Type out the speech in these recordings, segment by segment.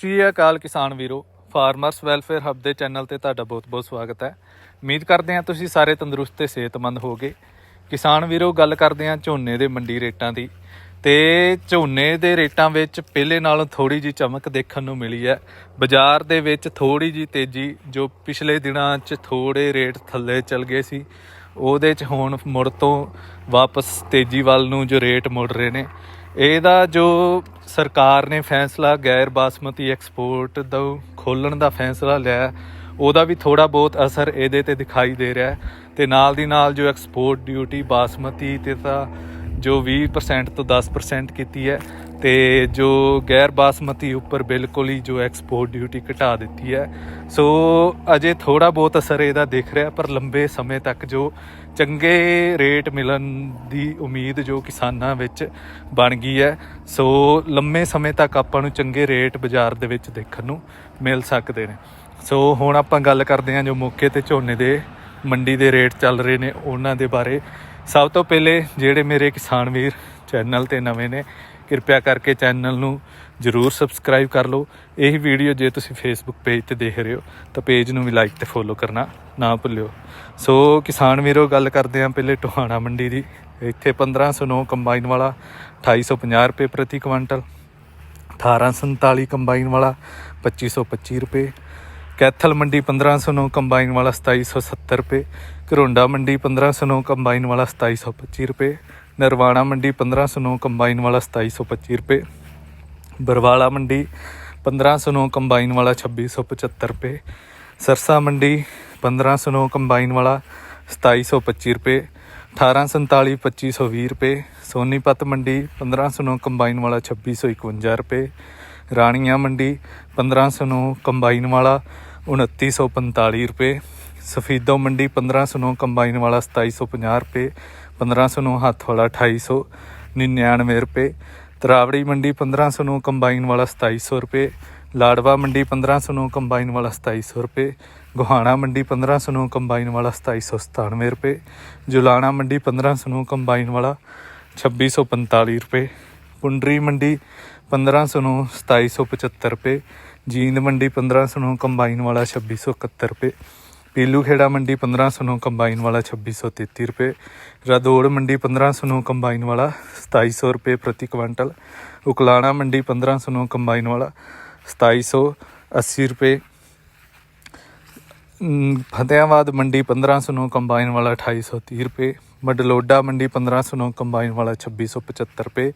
ਸ੍ਰੀ ਅਕਾਲ ਕਿਸਾਨ ਵੀਰੋ, ਫਾਰਮਰਸ ਵੈਲਫੇਅਰ ਹੱਬ ਦੇ ਚੈਨਲ ਤੇ ਤੁਹਾਡਾ ਬਹੁਤ-ਬਹੁਤ ਸਵਾਗਤ ਹੈ। ਉਮੀਦ ਕਰਦੇ ਹਾਂ ਤੁਸੀਂ ਸਾਰੇ ਤੰਦਰੁਸਤ ਤੇ ਸਿਹਤਮੰਦ ਹੋਗੇ ਕਿਸਾਨ ਵੀਰੋ, ਗੱਲ ਕਰਦੇ ਹਾਂ ਝੋਨੇ ਦੇ ਮੰਡੀ ਰੇਟਾਂ ਦੀ। ਤੇ ਝੋਨੇ ਦੇ ਰੇਟਾਂ ਵਿੱਚ ਪਹਿਲੇ ਨਾਲੋਂ ਥੋੜੀ ਜੀ ਚਮਕ ਦੇਖਣ ਨੂੰ ਮਿਲੀ ਹੈ। ਬਾਜ਼ਾਰ ਦੇ ਵਿੱਚ ਥੋੜੀ ਜੀ ਤੇਜ਼ੀ, ਜੋ ਪਿਛਲੇ ਦਿਨਾਂ 'ਚ ਥੋੜੇ ਰੇਟ ਥੱਲੇ ਚੱਲ ਗਏ ਸੀ, ਉਹਦੇ 'ਚ ਹੁਣ ਮੁੜ ਤੋਂ ਵਾਪਸ ਤੇਜ਼ੀ ਵੱਲ ਨੂੰ ਜੋ ਰੇਟ ਮੁੜ ਰਹੇ ਨੇ। ਇਹਦਾ ਜੋ ਸਰਕਾਰ ਨੇ ਫੈਸਲਾ ਗੈਰ ਬਾਸਮਤੀ ਐਕਸਪੋਰਟ ਦਾ ਖੋਲਣ ਦਾ ਫੈਸਲਾ ਲਿਆ, ਉਹਦਾ ਵੀ ਥੋੜਾ ਬਹੁਤ ਅਸਰ ਇਹਦੇ ਤੇ ਦਿਖਾਈ ਦੇ ਰਿਹਾ ਹੈ। ਤੇ ਨਾਲ ਦੀ ਨਾਲ ਜੋ ਐਕਸਪੋਰਟ ਡਿਊਟੀ ਬਾਸਮਤੀ ਤੇ ਤਾਂ ਜੋ 20% ਤੋਂ 10% ਕੀਤੀ ਹੈ ਤੇ ਜੋ ਗੈਰ ਬਾਸਮਤੀ ਉੱਪਰ ਬਿਲਕੁਲ ਹੀ ਜੋ ਐਕਸਪੋਰਟ ਡਿਊਟੀ ਘਟਾ ਦਿੱਤੀ ਹੈ। ਸੋ ਅਜੇ ਥੋੜਾ ਬਹੁਤ ਅਸਰ ਇਹਦਾ ਦਿਖ ਰਿਹਾ, ਪਰ ਲੰਬੇ ਸਮੇਂ ਤੱਕ ਜੋ ਚੰਗੇ ਰੇਟ ਮਿਲਣ ਦੀ ਉਮੀਦ ਜੋ ਕਿਸਾਨਾਂ ਵਿੱਚ ਬਣ ਗਈ ਹੈ ਸੋ ਲੰਮੇ ਸਮੇਂ ਤੱਕ ਆਪਾਂ ਨੂੰ ਚੰਗੇ ਰੇਟ ਬਾਜ਼ਾਰ ਦੇ ਵਿੱਚ ਦੇਖਣ ਨੂੰ ਮਿਲ ਸਕਦੇ ਨੇ। ਸੋ ਹੁਣ ਆਪਾਂ ਗੱਲ ਕਰਦੇ ਹਾਂ ਜੋ ਮੌਕੇ ਤੇ ਝੋਨੇ ਦੇ, ਮੰਡੀ ਦੇ ਰੇਟ ਚੱਲ ਰਹੇ ਨੇ ਉਹਨਾਂ ਦੇ ਬਾਰੇ। ਸਭ ਤੋਂ ਪਹਿਲੇ ਜਿਹੜੇ ਮੇਰੇ ਕਿਸਾਨ ਵੀਰ ਚੈਨਲ ਤੇ ਨਵੇਂ ਨੇ, ਕਿਰਪਾ ਕਰਕੇ ਚੈਨਲ ਨੂੰ ਜਰੂਰ ਸਬਸਕ੍ਰਾਈਬ ਕਰ ਲਓ। ਇਹ ਵੀਡੀਓ ਜੇ ਤੁਸੀਂ ਫੇਸਬੁੱਕ ਪੇਜ ਤੇ ਦੇਖ ਰਹੇ ਹੋ, ਤਾਂ ਪੇਜ ਨੂੰ ਵੀ ਲਾਈਕ ਤੇ ਫੋਲੋ ਕਰਨਾ ਨਾ ਭੁੱਲਿਓ। ਸੋ ਕਿਸਾਨ ਵੀਰੋ, ਗੱਲ ਕਰਦੇ ਹਾਂ ਪਹਿਲੇ ਟੋਹਾਣਾ ਮੰਡੀ ਦੀ। ਇੱਥੇ 1509 ਕੰਬਾਈਨ ਵਾਲਾ 2850 ਰੁਪਏ ਪ੍ਰਤੀ ਕੁਇੰਟਲ 1847 ਕੰਬਾਈਨ ਵਾਲਾ 2525 ਰੁਪਏ। ਕੈਥਲ ਮੰਡੀ 1509 ਕੰਬਾਈਨ ਵਾਲਾ 2770 ਰੁਪਏ। ਕਰੋਂਡਾ ਮੰਡੀ 1509 ਕੰਬਾਈਨ ਵਾਲਾ 2725 ਰੁਪਏ। ਨਰਵਾਣਾ ਮੰਡੀ 1509 ਕੰਬਾਈਨ ਵਾਲਾ 2725 ਰੁਪਏ। ਬਰਵਾਲਾ ਮੰਡੀ 1509 ਕੰਬਾਈਨ ਵਾਲਾ 2675 ਰੁਪਏ। ਸਰਸਾ ਮੰਡੀ 1509 ਕੰਬਾਈਨ ਵਾਲਾ 2725 ਰੁਪਏ। 1847 2520 ਰੁਪਏ। ਸੋਨੀਪਤ ਮੰਡੀ 1509 ਕੰਬਾਈਨ ਵਾਲਾ 2651 ਰੁਪਏ। ਰਾਣੀਆਂ ਮੰਡੀ 1509 ਕੰਬਾਈਨ ਵਾਲਾ 2945 ਰੁਪਏ। ਸਫੀਦੋ ਮੰਡੀ 1509 ਕੰਬਾਈਨ ਵਾਲਾ 2750 ਰੁਪਏ। 1509 ਹੱਥ ਵਾਲਾ 2899 ਰੁਪਏ। ਤਰਾਵੜੀ ਮੰਡੀ 1509 ਕੰਬਾਈਨ ਵਾਲਾ 2700 ਰੁਪਏ। ਲਾੜਵਾ ਮੰਡੀ 1509 ਕੰਬਾਈਨ ਵਾਲਾ 2700 ਰੁਪਏ। ਗੁਹਾਣਾ ਮੰਡੀ 1509 ਕੰਬਾਈਨ ਵਾਲਾ 2797 ਰੁਪਏ। ਜੁਲਾਣਾ ਮੰਡੀ 1509 ਕੰਬਾਈਨ ਵਾਲਾ 2645 ਰੁਪਏ। ਪੁੰਡਰੀ ਮੰਡੀ 1509 2775 ਰੁਪਏ। ਜੀਂਦ ਮੰਡੀ 1509 ਕੰਬਾਈਨ ਵਾਲਾ 2671 ਰੁਪਏ। ਪੀਲੂ ਖੇੜਾ ਮੰਡੀ 1509 ਕੰਬਾਈਨ ਵਾਲਾ 2633 ਰੁਪਏ ਰਾਦੌੜ ਮੰਡੀ 1509 ਕੰਬਾਈਨ ਵਾਲਾ 2700 ਰੁਪਏ ਪ੍ਰਤੀ ਕੁਇੰਟਲ ਉਕਲਾਣਾ ਮੰਡੀ 1509 ਕੰਬਾਈਨ ਵਾਲਾ 2780 ਰੁਪਏ ਅਮ, ਫਤਿਆਬਾਦ ਮੰਡੀ 1509 ਕੰਬਾਈਨ ਵਾਲਾ 2830 ਰੁਪਏ ਮਡਲੋਡਾ ਮੰਡੀ 1509 ਕੰਬਾਈਨ ਵਾਲਾ 2675 ਰੁਪਏ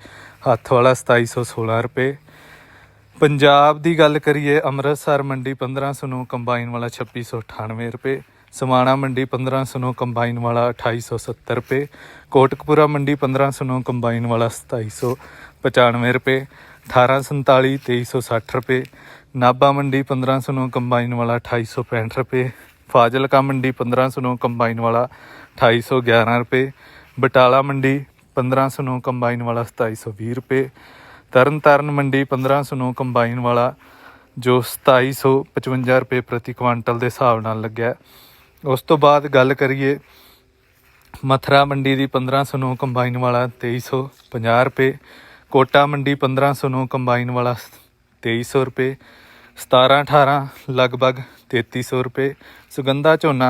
ਹੱਥ ਵਾਲਾ 2716 ਰੁਪਏ ਪੰਜਾਬ ਦੀ ਗੱਲ ਕਰੀਏ, ਅੰਮ੍ਰਿਤਸਰ ਮੰਡੀ 1509 ਕੰਬਾਈਨ ਵਾਲਾ 2698 ਰੁਪਏ, ਸਮਾਣਾ ਮੰਡੀ 1509 ਕੰਬਾਈਨ ਵਾਲਾ 2870 ਰੁਪਏ, ਕੋਟਕਪੂਰਾ ਮੰਡੀ 1509 ਕੰਬਾਈਨ ਵਾਲਾ 2795 ਰੁਪਏ 1847 2360 ਰੁਪਏ, ਨਾਭਾ ਮੰਡੀ 1509 ਕੰਬਾਈਨ ਵਾਲਾ 2865 ਰੁਪਏ, ਫਾਜ਼ਿਲਕਾ ਮੰਡੀ 1509 ਕੰਬਾਈਨ ਵਾਲਾ 2811 ਰੁਪਏ, ਬਟਾਲਾ ਮੰਡੀ 1509 ਕੰਬਾਈਨ ਵਾਲਾ 2720 ਰੁਪਏ ਤਰਨਤਾਰਨ ਮੰਡੀ 1509 ਕੰਬਾਈਨ ਵਾਲਾ, ਜੋ 2755 ਰੁਪਏ ਪ੍ਰਤੀ ਕੁਇੰਟਲ ਦੇ ਹਿਸਾਬ ਨਾਲ ਲੱਗਿਆ ਉਸ ਤੋਂ ਬਾਅਦ ਗੱਲ ਕਰੀਏ ਮਥਰਾ ਮੰਡੀ ਦੀ 1509 ਕੰਬਾਈਨ ਵਾਲਾ 2350 ਰੁਪਏ, ਕੋਟਾ ਮੰਡੀ 1509 ਕੰਬਾਈਨ ਵਾਲਾ 2300 ਰੁਪਏ 17 18 ਲਗਭਗ 3300 ਰੁਪਏ, ਸੁਗੰਧਾ ਝੋਨਾ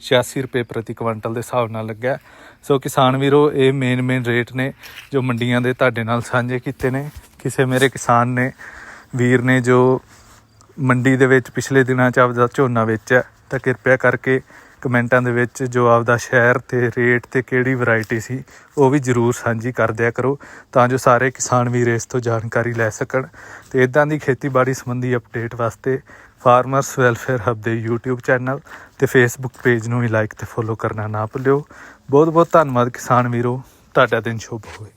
2386 ਰੁਪਏ ਪ੍ਰਤੀ ਕੁਇੰਟਲ ਦੇ ਹਿਸਾਬ ਨਾਲ ਲੱਗਿਆ। ਸੋ ਕਿਸਾਨ ਵੀਰੋ, ਇਹ ਮੇਨ ਮੇਨ ਰੇਟ ਨੇ ਜੋ ਮੰਡੀਆਂ ਦੇ ਤੁਹਾਡੇ ਨਾਲ ਸਾਂਝੇ ਕੀਤੇ ਨੇ। ਕਿਸੇ ਮੇਰੇ ਕਿਸਾਨ ਨੇ, ਵੀਰ ਨੇ ਜੋ ਮੰਡੀ ਦੇ ਵਿੱਚ ਪਿਛਲੇ ਦਿਨਾਂ 'ਚ ਆਪਦਾ ਝੋਨਾ ਵੇਚਿਆ, ਤਾਂ ਕਿਰਪਾ ਕਰਕੇ ਕਮੈਂਟਾਂ ਦੇ ਵਿੱਚ ਜੋ ਆਪਦਾ ਸ਼ਹਿਰ ਤੇ ਰੇਟ ਤੇ ਕਿਹੜੀ ਵੈਰਾਈਟੀ ਸੀ, ਉਹ ਵੀ ਜਰੂਰ ਸਾਂਝੀ ਕਰ ਦਿਆ ਕਰੋ ਤਾਂ ਜੋ ਸਾਰੇ ਕਿਸਾਨ ਵੀਰ ਇਸ ਤੋਂ ਜਾਣਕਾਰੀ ਲੈ ਸਕਣ। ਤੇ ਇਦਾਂ ਦੀ ਖੇਤੀਬਾੜੀ ਸੰਬੰਧੀ ਅਪਡੇਟ ਵਾਸਤੇ ਫਾਰਮਰਸ ਵੈਲਫੇਅਰ ਹੱਬ ਦੇ YouTube ਚੈਨਲ ਤੇ Facebook ਪੇਜ ਨੂੰ ਵੀ ਲਾਈਕ ਤੇ ਫੋਲੋ ਕਰਨਾ ਨਾ ਭੁੱਲਿਓ। ਬਹੁਤ ਬਹੁਤ ਧੰਨਵਾਦ ਕਿਸਾਨ ਵੀਰੋ। ਤੁਹਾਡਾ ਦਿਨ ਸ਼ੁਭ ਹੋਵੇ।